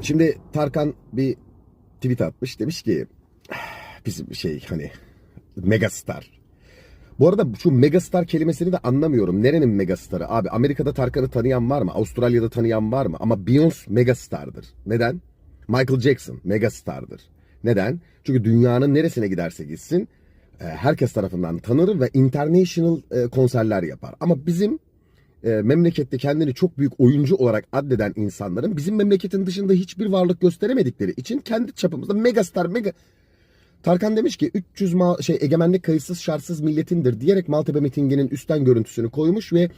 Şimdi Tarkan bir tweet atmış. Demiş ki bizim şey hani megastar. Bu arada şu megastar kelimesini de anlamıyorum. Nerenin megastarı? Abi Amerika'da Tarkan'ı tanıyan var mı? Avustralya'da tanıyan var mı? Ama Beyoncé megastardır. Neden? Michael Jackson megastardır. Neden? Çünkü dünyanın neresine giderse gitsin e, herkes tarafından tanır ve international e, konserler yapar. Ama bizim e, memlekette kendini çok büyük oyuncu olarak addeden insanların bizim memleketin dışında hiçbir varlık gösteremedikleri için kendi çapımızda megastar mega Tarkan demiş ki 300 ma- şey egemenlik kayıtsız şartsız milletindir diyerek Maltepe mitinginin üstten görüntüsünü koymuş ve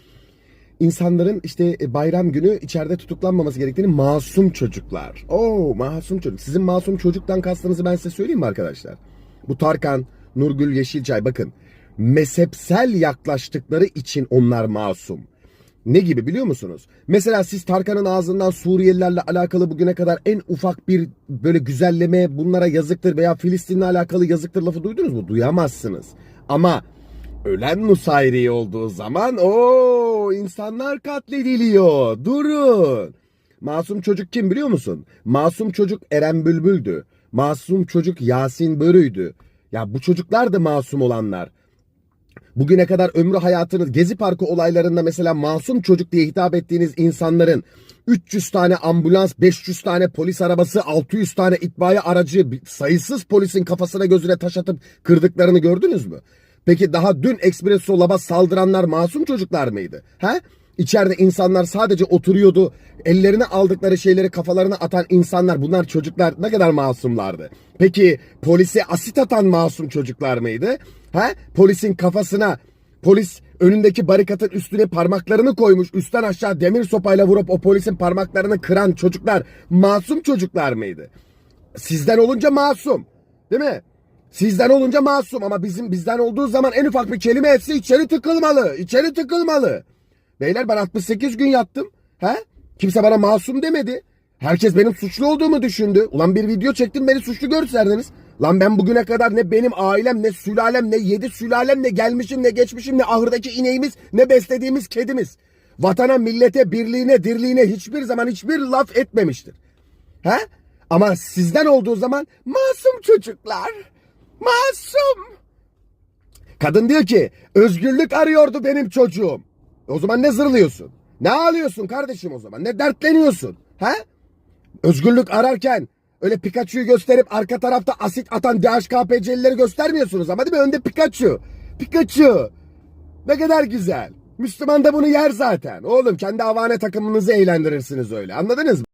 insanların işte e, bayram günü içeride tutuklanmaması gerektiğini masum çocuklar. Oo masum çocuk. Sizin masum çocuktan kastınızı ben size söyleyeyim mi arkadaşlar? Bu Tarkan, Nurgül Yeşilçay bakın mezhepsel yaklaştıkları için onlar masum. Ne gibi biliyor musunuz? Mesela siz Tarkan'ın ağzından Suriyelilerle alakalı bugüne kadar en ufak bir böyle güzelleme bunlara yazıktır veya Filistin'le alakalı yazıktır lafı duydunuz mu? Duyamazsınız. Ama ölen Nusayri olduğu zaman o insanlar katlediliyor. Durun. Masum çocuk kim biliyor musun? Masum çocuk Eren Bülbül'dü. Masum çocuk Yasin Börü'ydü. Ya bu çocuklar da masum olanlar. Bugüne kadar ömrü hayatınız Gezi Parkı olaylarında mesela masum çocuk diye hitap ettiğiniz insanların 300 tane ambulans, 500 tane polis arabası, 600 tane itfaiye aracı, sayısız polisin kafasına gözüne taş atıp kırdıklarını gördünüz mü? Peki daha dün Espresso Lab'a saldıranlar masum çocuklar mıydı? He? İçeride insanlar sadece oturuyordu. Ellerine aldıkları şeyleri kafalarına atan insanlar bunlar çocuklar ne kadar masumlardı. Peki polise asit atan masum çocuklar mıydı? He? Polisin kafasına polis önündeki barikatın üstüne parmaklarını koymuş. Üstten aşağı demir sopayla vurup o polisin parmaklarını kıran çocuklar masum çocuklar mıydı? Sizden olunca masum. Değil mi? Sizden olunca masum ama bizim bizden olduğu zaman en ufak bir kelime etse içeri tıkılmalı. İçeri tıkılmalı. Beyler ben 68 gün yattım. He? Kimse bana masum demedi. Herkes benim suçlu olduğumu düşündü. Ulan bir video çektim beni suçlu görserdiniz. Lan ben bugüne kadar ne benim ailem ne sülalem ne yedi sülalem ne gelmişim ne geçmişim ne ahırdaki ineğimiz ne beslediğimiz kedimiz. Vatana millete birliğine dirliğine hiçbir zaman hiçbir laf etmemiştir. He? Ama sizden olduğu zaman masum çocuklar. Masum. Kadın diyor ki özgürlük arıyordu benim çocuğum. O zaman ne zırlıyorsun? Ne ağlıyorsun kardeşim o zaman? Ne dertleniyorsun? He? Özgürlük ararken öyle Pikachu'yu gösterip arka tarafta asit atan DHKPC'lileri göstermiyorsunuz ama değil mi? Önde Pikachu. Pikachu. Ne kadar güzel. Müslüman da bunu yer zaten. Oğlum kendi havane takımınızı eğlendirirsiniz öyle. Anladınız mı?